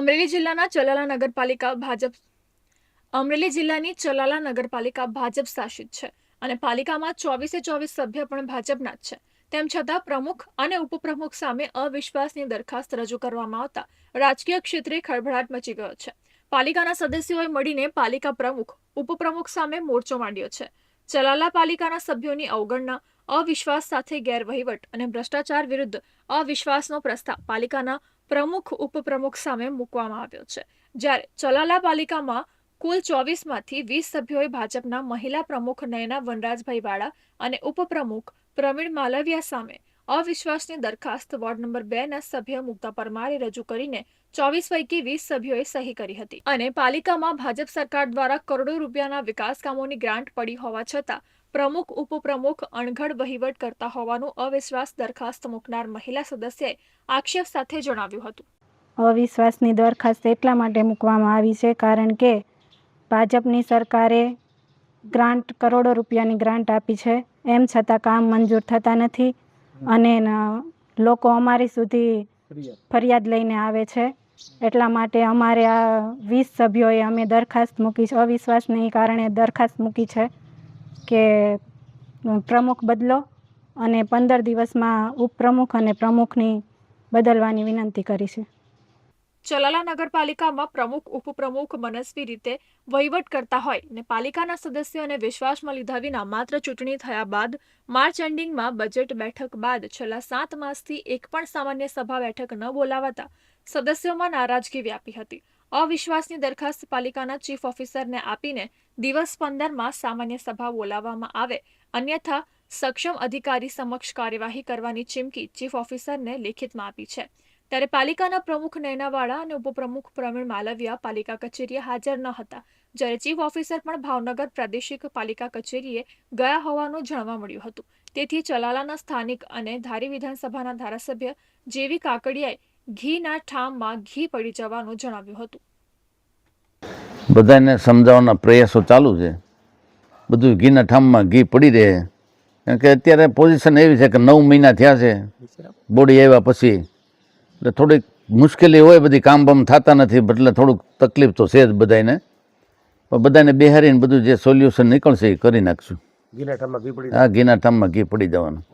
અમરેલી જિલ્લાના ચલાલા નગરપાલિકા ભાજપ અમરેલી જિલ્લાની ચલાલા નગરપાલિકા ભાજપ શાસિત છે અને પાલિકામાં ચોવીસે ચોવીસ સભ્ય પણ ભાજપના જ છે. તેમ છતાં પ્રમુખ અને ઉપપ્રમુખ સામે અવિશ્વાસની દરખાસ્ત રજૂ કરવામાં આવતા રાજકીય ક્ષેત્રે ખળભળાટ મચી ગયો છે. પાલિકાના સદસ્યોએ મળીને પાલિકા પ્રમુખ, ઉપપ્રમુખ સામે મોરચો માંડ્યો છે. ચલાલા પાલિકાના સભ્યોની અવગણના, અવિશ્વાસ સાથે ગેરવહીવટ અને ભ્રષ્ટાચાર વિરુદ્ધ અવિશ્વાસનો પ્રસ્તાવ પાલિકાના પ્રમુખ, ઉપપ્રમુખ સામે મૂકવામાં આવ્યો છે. જ્યારે ચલાલા પાલિકામાં કુલ ચોવીસમાંથી વીસ સભ્યોએ ભાજપના મહિલા પ્રમુખ નયના વનરાજભાઈ વાળા અને ઉપપ્રમુખ પ્રવીણ માલવિયા સામે અવિશ્વાસની દરખાસ્ત વોર્ડ નંબર બે ના સભ્ય મુક્તા પરમારે રજૂ કરીને ચોવીસ પૈકી વીસ સભ્યોએ સહી કરી હતી. અને પાલિકામાં ભાજપ સરકાર દ્વારા કરોડો રૂપિયાના વિકાસ કામોની ગ્રાન્ટ પડી હોવા છતાં પ્રમુખ ઉપપ્રમુખ અણઘડ વહીવટ કરતા હોવાનું અવિશ્વાસ દરખાસ્ત મૂકનાર મહિલા સદસ્યએ આક્ષેપ સાથે જણાવ્યું હતું. અવિશ્વાસની દરખાસ્ત એટલા માટે મૂકવામાં આવી છે કારણ કે ભાજપની સરકારે ગ્રાન્ટ કરોડો રૂપિયાની ગ્રાન્ટ આપી છે. એમ છતાં કામ મંજૂર થતા નથી અને લોકો અમારી સુધી ફરિયાદ લઈને આવે છે. એટલા માટે અમારે આ વીસ સભ્યોએ અમે દરખાસ્ત મૂકી છે. અવિશ્વાસને કારણે દરખાસ્ત મૂકી છે. કે પ્રમુખ બદલો અને પંદર દિવસમાં ઉપપ્રમુખ અને પ્રમુખની બદલવાની વિનંતી કરી છે. ચલાલા નગરપાલિકામાં પ્રમુખ, ઉપપ્રમુખ મનસ્વી રીતે વહીવટ કરતા હોય ને પાલિકાના સદસ્યોને વિશ્વાસમાં લીધા વિના માત્ર ચૂંટણી થયા બાદ માર્ચ એન્ડિંગમાં બજેટ બેઠક બાદ છેલ્લા સાત માસથી એક પણ સામાન્ય સભા બેઠક ન બોલાવાતા સદસ્યોમાં નારાજગી વ્યાપી હતી. અવિશ્વાસની દરખાસ્ત પાલિકાના ચીફ ઓફિસરને આપીને દિવસ પંદરમાં સામાન્ય સભા બોલાવવામાં આવે, અન્યથા સક્ષમ અધિકારી સમક્ષ કાર્યવાહી કરવાની ચીમકી ચીફ ઓફિસરને લેખિતમાં આપી છે. ત્યારે પાલિકાના પ્રમુખ નયનાવાળા અને ઉપપ્રમુખ પ્રવીણ માલવિયા પાલિકા કચેરીએ હાજર ન હતા. જ્યારે ચીફ ઓફિસર પણ ભાવનગર પ્રાદેશિક પાલિકા કચેરીએ ગયા હોવાનું જાણવા મળ્યું હતું. તેથી ચલાલાના સ્થાનિક અને ધારી વિધાનસભાના ધારાસભ્ય જેવી કાકડિયાએ ઘીના ઠામમાં ઘી પડી જવાનું જણાવ્યું હતું. બધાને સમજાવવાના પ્રયાસો ચાલુ છે. બધું ઘીના ઠામમાં ઘી પડી રહે. કારણ કે અત્યારે પોઝિશન એવી છે કે નવ મહિના થયા છે. બોડી આવ્યા પછી. એટલે થોડીક મુશ્કેલી હોય બધી કામ બામ થતા નથી એટલે થોડુંક તકલીફ તો છે જ બધાને પણ બધાને બેહારીને બધું જે સોલ્યુશન નીકળશે એ કરી નાખશું. ઘીના ઠામમાં ઘી પડી હા ઘીના ઠામમાં ઘી પડી જવાનું.